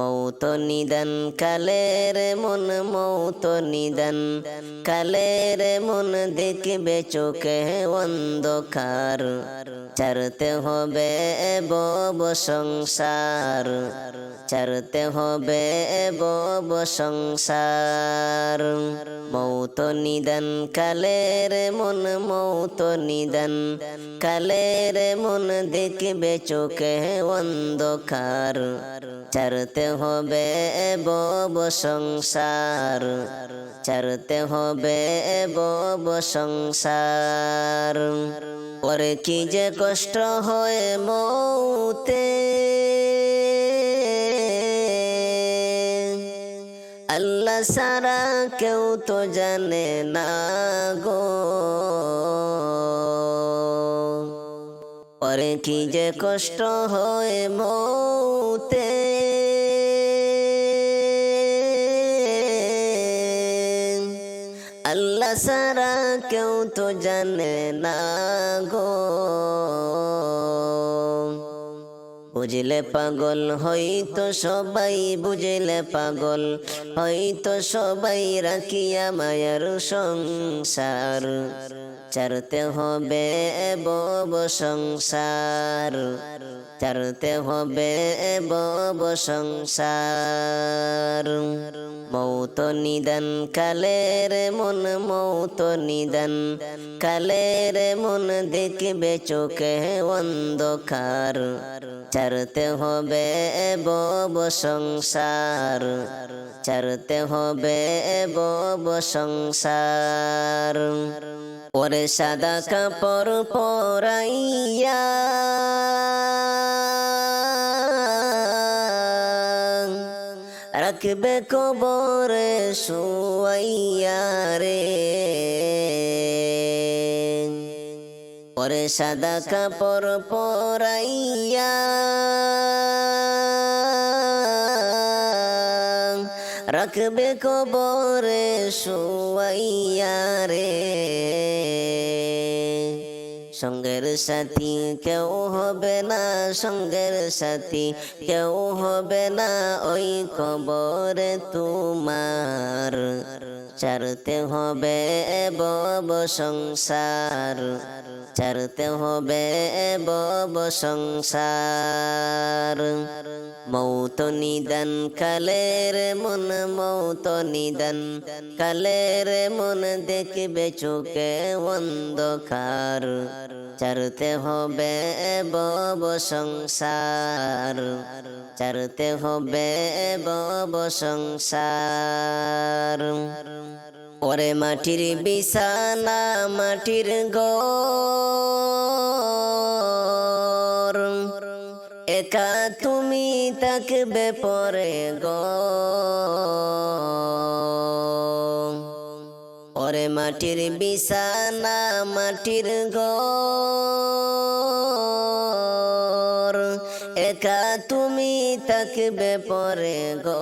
মৌত নিদান, কালের মন মৌত নিদান। কালের মন দেখবে চোখে অন্ধকার। চারতে হবে বব সংসার। চারতে হবে বব সংসার। মৌত নিদান, কালের মন মৌত নিদান। কালের মন দেখবে চোখে অন্ধকার। চারতে হবে বব সংসার। চারতে হবে বব সংসার। ওরে কি যে কষ্ট হয় মৌতে। আল্লাহ সারা কেউ তো জানে না গো। পরে কি যে কষ্ট হয় মৌতে? আল্লাহ সারা কেউ তো জানে না গো। বুঝলে পাগল হয়তো সবাই বুঝলে পাগল হয়তো সবাই রাখিয়া মায়ার সংসার। চারতে হবে বব সংসার চারতে হবে বব সংসার। মৌত নিদান কালের মন, মৌত নিদান কালের মন দেখবে চোখে অন্ধকার। চারতে হবে বব সংসার চারতে হবে বব সংসার। ওরে সাদা কাপড় পরাইয়া রাখবে কবরে শুয়াইয়া রে। ওরে সাদা কাপড় পরাইয়া রাখবে কবরে শুয়াইয়া রে। সঙ্গের সাথী কেউ হবে না, সঙ্গের সাথী কেউ হবে না। ওই কবরে তোমার চারতে হবে বব সংসার, চারতে হবে বব সংসার। মৌত নিদান কালের মন মৌত নিদান কালের মন দেখবে চোখে অন্ধকার। চারতে হবে বব সংসার। চারতে হবে বব সংসার। ওরে মাটির বিছানা, মাটির গর একা তুমি তাকে পরে গো। ওরে মাটির বিছানা মাটির গর একা তুমি থাকবে পরে গো।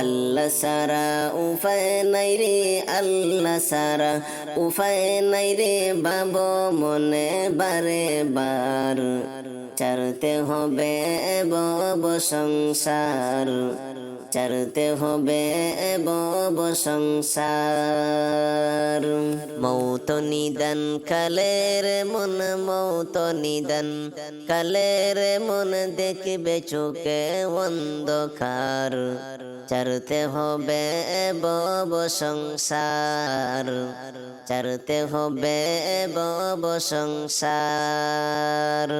আল্লাহ সারা উপায় নাই রে, আল্লাহ সারা উপায় নাই রে, বাব মনে বারে বার। চারতে হবে বব সংসার। চারতে হবে বব সংসার। মৌত নিদান কালের মন, মৌত নিদান কালের মন দেখবে চোখে অন্ধকার। চারতে হবে বব সংসার চারতে হবে বব সংসার।